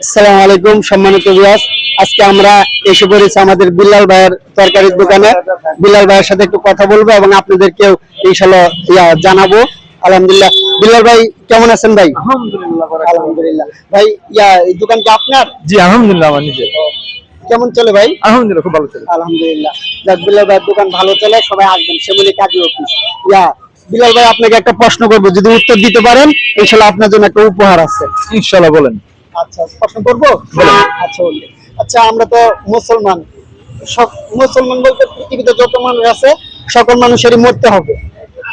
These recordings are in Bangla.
আসসালামু আলাইকুম সম্মানিত বিয়াস আজকে আমরা এসে পড়েছি আমাদের বিল্লাল ভাইয়ের তরকারির দোকানে। বিল্লাল ভাইয়ের সাথে একটু কথা বলব এবং আপনাদেরকেও ইনশাল্লাহ ইয়া জানাব। আলহামদুলিল্লাহ। বিল্লাল ভাই কেমন আছেন ভাই? আলহামদুলিল্লাহ আলহামদুলিল্লাহ। ভাই ইয়া এই দোকান কি আপনার? জি আলহামদুলিল্লাহ আমার নিজে কেমন চলে ভাই? আলহামদুলিল্লাহ খুব ভালো চলে। আলহামদুলিল্লাহ। যাক বিল্লাল ভাইয়ের দোকান ভালো চলে সবাই আসবেন সেমনি কাজী অফিস। ইয়া বিলাল ভাই আপনাকে একটা প্রশ্ন করব যদি উত্তর দিতে পারেন ইনশাল্লাহ আপনার জন্য একটা উপহার আছে। ইনশাল্লাহ বলেন। আচ্ছা প্রশ্ন করব? আচ্ছা okay. আচ্ছা আমরা তো মুসলমান। সব মুসলমান বলতে পৃথিবীতে যত মানুষ আছে সকল মানুষেরই মরতে হবে।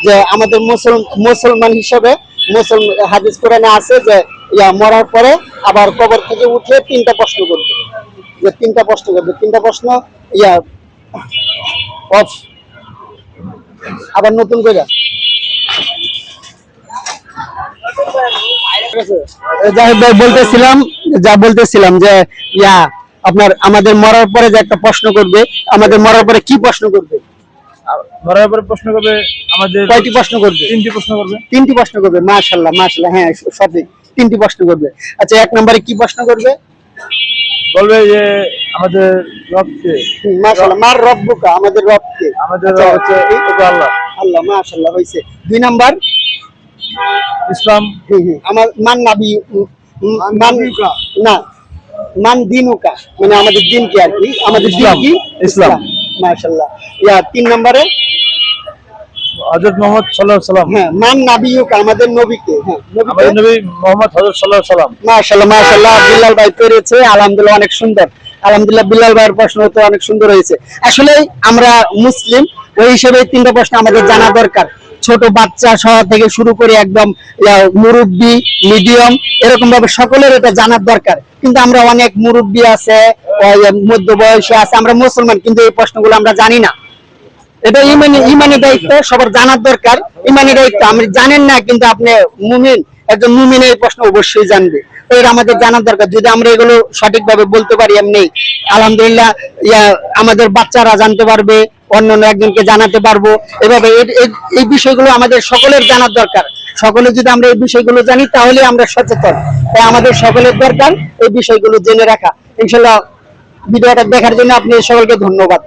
যে আমাদের মুসলমান হিসেবে মুসল হাদিস কোরআনে আছে যে ইয়া মরার পরে আবার কবর থেকে উঠে তিনটা প্রশ্ন করবে। যে তিনটা প্রশ্ন করবে। তিনটা প্রশ্ন ইয়া অফ। আবার নতুন করে। জাহিদ ভাই বলতেছিলাম যা বলতেছিলাম যে ইয়া আপনার আমাদের মরার পরে যে একটা প্রশ্ন করবে আমাদের মরার পরে কি প্রশ্ন করবে? ধরার পরে প্রশ্ন করবে আমাদের কয়টি প্রশ্ন করবে? তিনটি প্রশ্ন করবে। তিনটি প্রশ্ন করবে মাশাল্লাহ মাশাল্লাহ হ্যাঁ সঠিক তিনটি প্রশ্ন করবে। আচ্ছা এক নম্বরে কি প্রশ্ন করবে? বলবে যে আমাদের রবকে। মার রব্বুকা আমাদের রবকে। আমাদের আচ্ছা, হচ্ছে আল্লাহ। আল্লাহ দুই নাম্বার ইসলাম আমার মান নাবি মান না মান দিনুকা। মানে আমাদের দিন কি আর কি আমাদের দিন কি ইসলাম। মাশাল্লাহ ইয়া তিন নম্বরে? হজরত মোহাম্মদ সাল্লাহ সাল্লাম। হ্যাঁ মান নাবিয়ুকা আমাদের নবীকে হ্যাঁ আমাদের নবী মোহাম্মদ হজরত সাল্লাহ সাল্লাম। মাশাল্লাহ মাশাল্লাহ বিল্লাল ভাই পেরেছে আলহামদুলিল্লাহ অনেক সুন্দর। আলহামদুলিল্লাহ বিল্লাল ভাইয়ের প্রশ্ন তো অনেক সুন্দর হয়েছে। আসলে আমরা মুসলিম ওই হিসেবে তিনটা প্রশ্ন আমাদের জানা দরকার। ছোট বাচ্চা সহ থেকে শুরু করে একদম মুরব্বি মিডিয়াম এরকম ভাবে সকলের এটা জানার দরকার। কিন্তু আমরা অনেক মুরব্বি আছে মধ্য বয়সে আছে, আমরা মুসলমান, কিন্তু এই প্রশ্নগুলো আমরা জানি না। এটা ইমানি ইমানি দায়িত্ব, সবার জানার দরকার। ইমানি দায়িত্ব আপনি জানেন না, কিন্তু আপনি মুমিন একজন মুমিন এই প্রশ্ন অবশ্যই জানবে। এটা আমাদের জানার দরকার। যদি আমরা এগুলো সঠিকভাবে বলতে পারি, এমনি। আলহামদুলিল্লাহ, ইয়া, আমাদের বাচ্চারা জানতে পারবে অন্য একজনকে জানাতে পারব। এভাবে এই বিষয়গুলো আমাদের সকলের জানার দরকার। সকলে যদি আমরা এই বিষয়গুলো জানি, তাহলে আমরা সচেতন। তাই আমাদের সকলের দরকার এই বিষয়গুলো জেনে রাখা। ইনশাল্লাহ, ভিডিওটা দেখার জন্য আপনি সকলকে ধন্যবাদ।